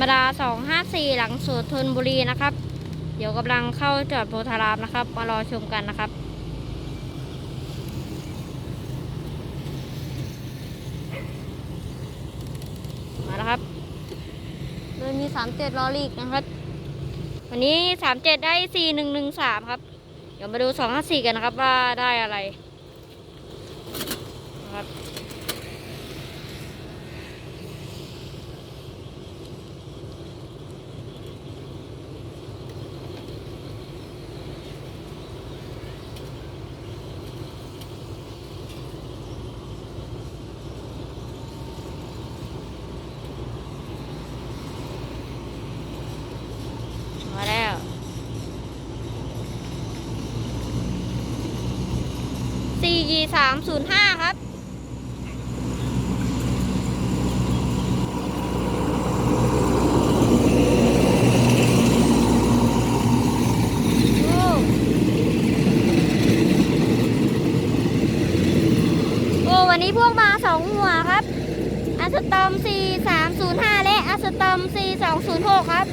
รมดา 254 หลังสวนธนบุรีนะครับ เดี๋ยวกำลังเข้าจอดโพธารามนะครับ มารอชมกันนะครับมาแล้วครับโดยมี 37ลอรีกนะครับ วันนี้ 37 ได้ 4113 ครับ เดี๋ยวมาดู 254 กันนะครับว่าได้อะไรนะครับ 4 2 3 0 5 ครับ โอ้วันนี้พวกมาสองหัวครับอัสตอม 4 3 0 5 และอัสตอม 4 2 0 6 ครับ